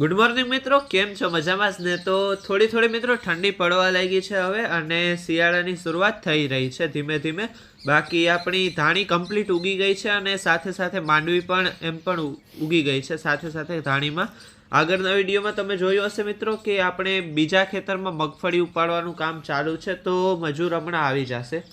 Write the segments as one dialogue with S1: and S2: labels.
S1: Good morning મિત્રો. કેમ છો? મજામાં જ ને? તો થોડી થોડી મિત્રો ઠંડી પડવા લાગી છે હવે અને શિયાળાની શરૂઆત થઈ રહી છે ધીમે ધીમે. બાકી આપણી ધાણી કમ્પ્લીટ ઉગી ગઈ છે અને સાથે સાથે માંડવી પણ એમ પણ ઉગી ગઈ છે સાથે સાથે ધાણીમાં. આગળના વિડીયોમાં તમે જોયું હશે મિત્રો કે આપણે બીજા ખેતરમાં મગફળી ઉપાડવાનું કામ ચાલુ છે તો મજૂર હમણાં આવી જશે.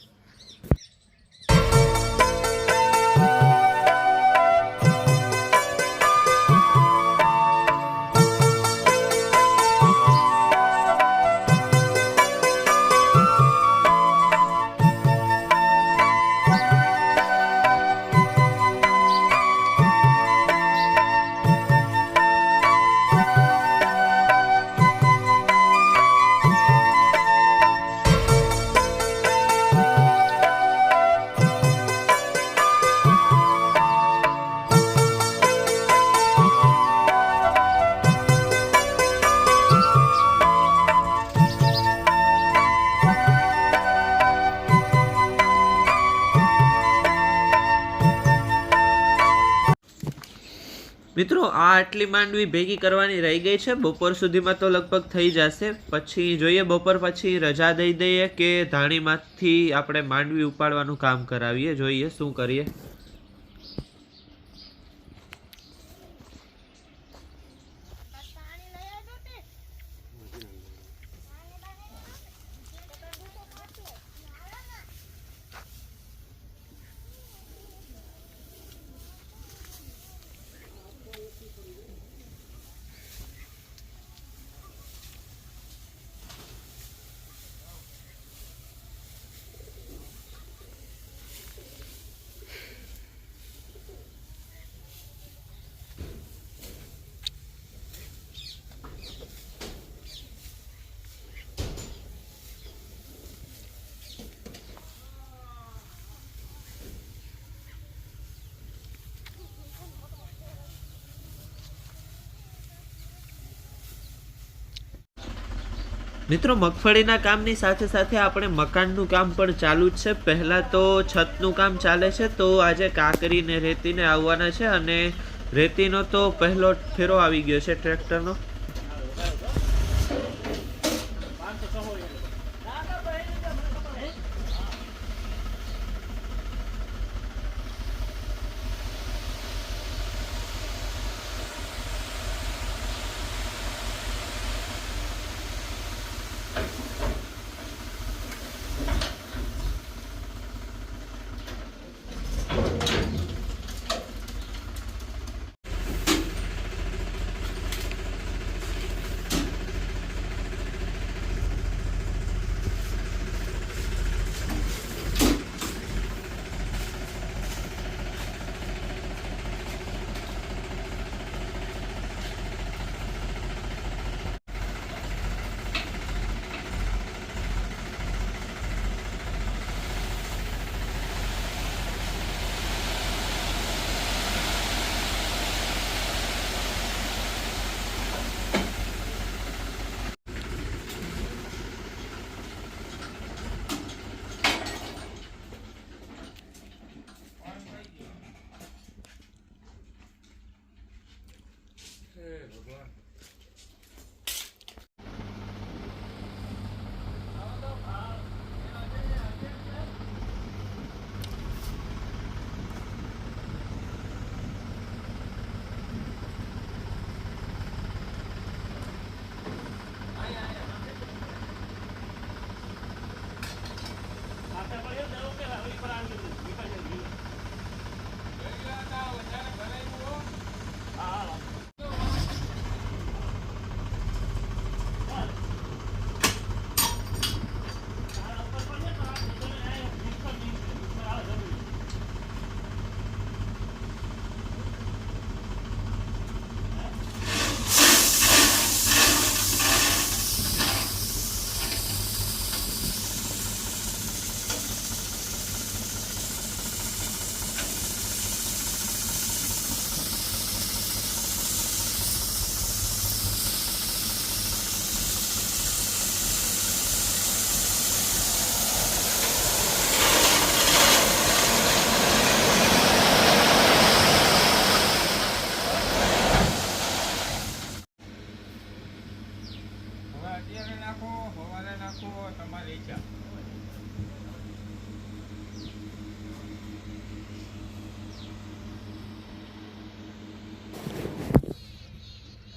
S1: મિત્રો, આ આટલી માંડવી ભેગી કરવાની રહી ગઈ છે. બપોર સુધીમાં તો લગભગ થઈ જશે. પછી જોઈએ, બપોર પછી રજા દઈ દઈએ કે ધાણીમાંથી આપણે માંડવી ઉપાડવાનું કામ કરાવીએ, જોઈએ શું કરીએ. મિત્રો, મગફળીના કામની સાથે સાથે આપણે મકાનનું કામ પણ ચાલુ જ છે. પહેલાં તો છતનું કામ ચાલે છે, તો આજે કાંકરીને રેતીને આવવાના છે અને રેતીનો તો પહેલો ફેરો આવી ગયો છે ટ્રેક્ટરનો.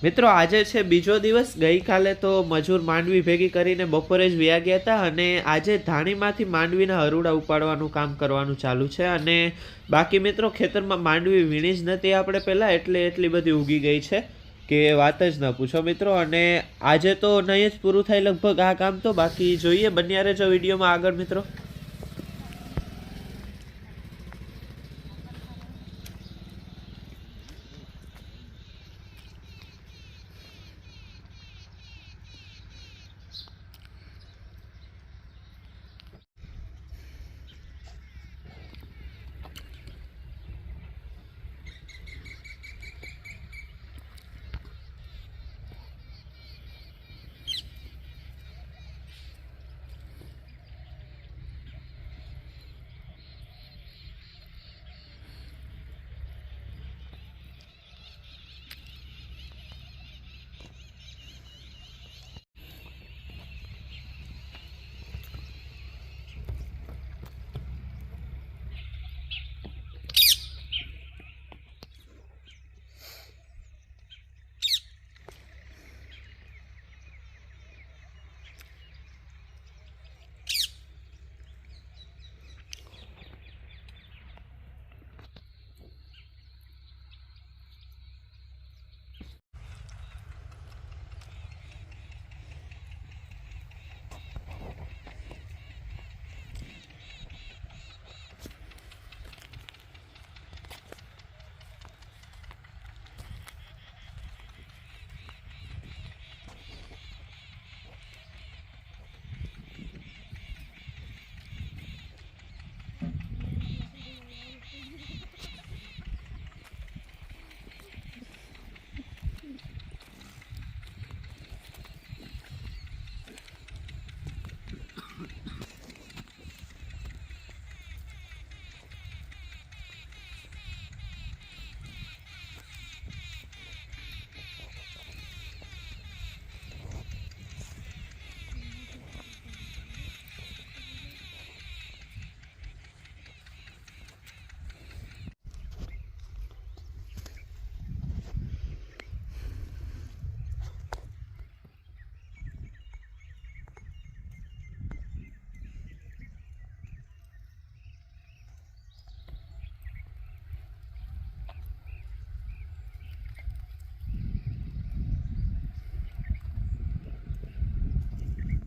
S1: મિત્રો, આજે છે બીજો દિવસ. ગઈકાલે તો મજૂર માંડવી ભેગી કરીને બપોરે જ વ્યા ગયા હતા અને આજે ધાણીમાંથી માંડવીના હરુડા ઉપાડવાનું કામ કરવાનું ચાલુ છે અને બાકી મિત્રો, ખેતરમાં માંડવી વીણી જ નથી આપણે પહેલાં, એટલે એટલી બધી ઉગી ગઈ છે. કે વાત જ ન પૂછો મિત્રો, અને આજે તો નહીં જ પૂરું થાય લગભગ આ કામ તો, બાકી જોઈએ બન્યારે જો વિડીયોમાં આગળ મિત્રો.